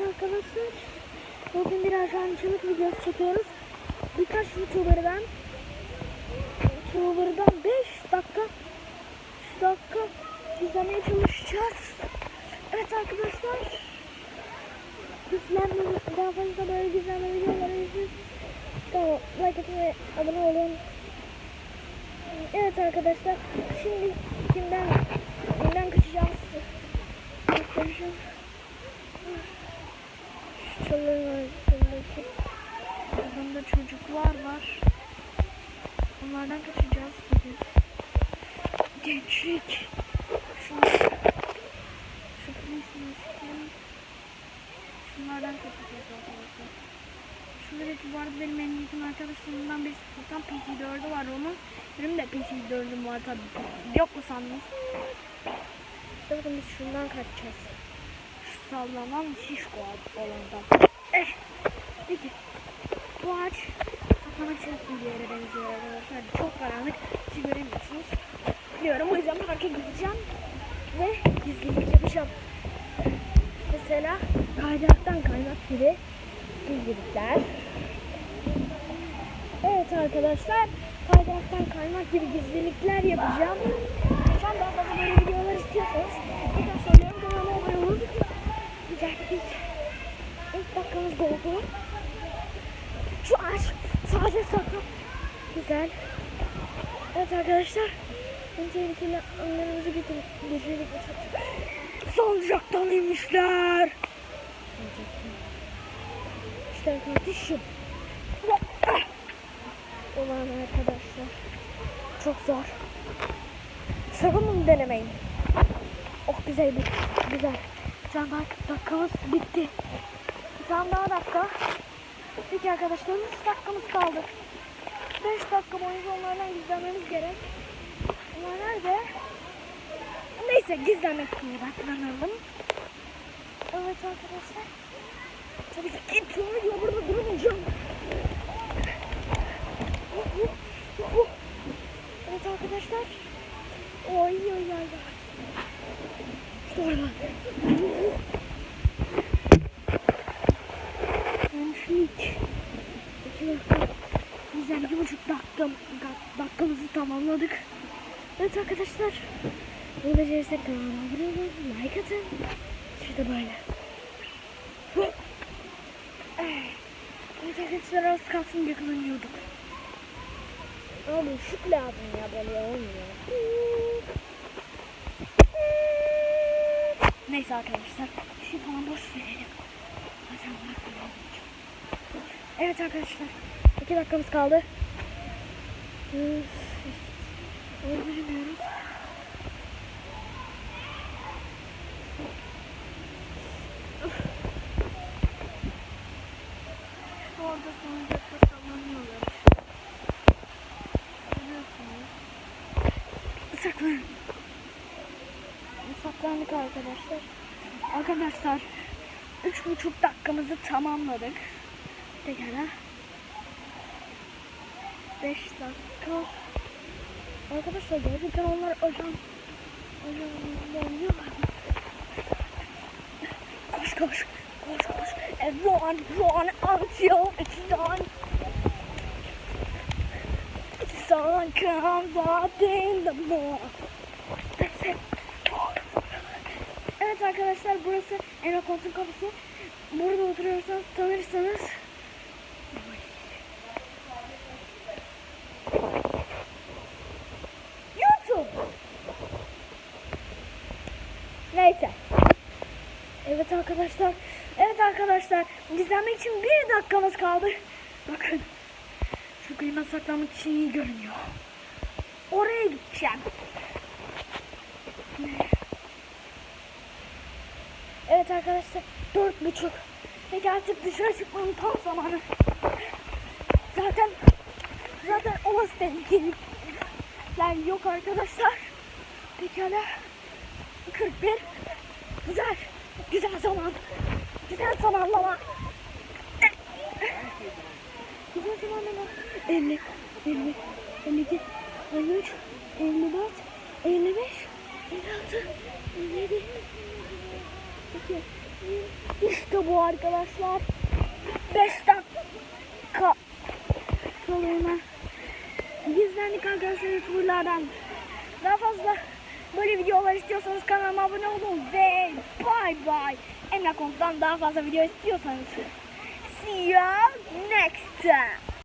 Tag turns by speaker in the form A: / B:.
A: Evet arkadaşlar. Bugün bir ajancılık videosu çekiyoruz. Birkaç YouTuber'dan YouTuber'dan 5 dakika 5 dakika izlemeye çalışacağız. Evet arkadaşlar. Bizlerle daha fazla böyle güzel videoları izliyorsunuz. Tamam, like atın ve abone olun. Evet arkadaşlar. Şimdi kimden kimden kaçacağız? Göstereceğim. Çalılar arasındaki adamda çocuklar var. Onlardan kaçacağız bugün. Gençlik. Şunu, şu istiyorum. Şunlardan kaçacağız arkadaşlar. Şuradaki bu arada benim en yakın arkadaşlarımdan birisi Furkan PC4'ü var onun. Benim de PC4'üm var tabii. Yok mu sandınız? İşte bakın biz şundan kaçacağız. Sallanan şişko olandan. Eh. Peki. Bu ağaç saklamak için bir yere benziyor arkadaşlar. Çok karanlık. Hiç göremiyorsunuz. Biliyorum o yüzden parka gideceğim. Ve gizlilik yapacağım. Mesela kaydıraktan kaymak gibi gizlilikler. Evet arkadaşlar. Kaydıraktan kaymak gibi gizlilikler yapacağım. Lütfen daha fazla böyle videolar istiyorsanız tekrar söylüyorum kanalıma abone olun. Güzel ilk, ilk dakikamız doldu. Şu ağaç sadece saklı. Güzel. Evet arkadaşlar. En tehlikeli anlarımızı getirdik. Geçirdik. Salıncaktan inmişler. İşte kardeşim. Ulan arkadaşlar. Çok zor. Sakın bunu denemeyin. Oh güzel bir güzel. Bir tane dakikamız bitti. Bir daha dakika. Peki arkadaşlar 3 dakikamız kaldı. 5 dakika boyunca onlardan gizlenmemiz gerek. Onlar nerede? Neyse gizlenmek diye baklanalım. Evet arkadaşlar. Tabii ki intro yok burada durmayacağım. Evet arkadaşlar. Oy oy oy oy. İşte orada. Gençlik. İki dakika. Güzel iki buçuk dakika, dakikamızı tamamladık. Evet arkadaşlar. Bunu becerirsek kanalıma abone olun. Like atın. İşte böyle. Evet arkadaşlar az kalsın yakalanıyorduk. Abi şık lazım ya böyle olmuyor. Neyse arkadaşlar. Şey falan boş verelim. Allah korusun. Evet arkadaşlar. iki dakikamız kaldı. Üf. Öldürmüyoruz. Orada salıncakta sallanıyorlar. Görüyorsunuz. Arkadaşlar. Arkadaşlar. Üç buçuk dakikamızı tamamladık. Pekala. 5 dakika. Arkadaşlar gerçekten onlar ajan ajan oynuyorlar. Koş koş. Koş koş. And run, until it's done. Sun comes out in the morning. Evet arkadaşlar burası Enakont'un kafesi. Burada oturuyorsanız tanırsanız YouTube. Neyse. Evet arkadaşlar. Evet arkadaşlar. Gizlenmek için bir dakikamız kaldı. Bakın. Şu klima saklamak için iyi görünüyor. Oraya gideceğim. Evet arkadaşlar. Dört buçuk. Peki artık dışarı çıkmanın tam zamanı. Zaten zaten olası tehlikelikler yok arkadaşlar. Pekala. 41. Güzel. Güzel zaman. Güzel zamanlama. Güzel zamanlama. 50, 50, 52, 53, 54, 55, 56, 57, 2, İşte bu arkadaşlar. 5 dakika kalığına gizlendik arkadaşlar youtuberlardan. Daha fazla videolar istiyorsanız kanalıma abone olun ve bye bye. Emlak.com'dan daha fazla video istiyorsanız see you next time.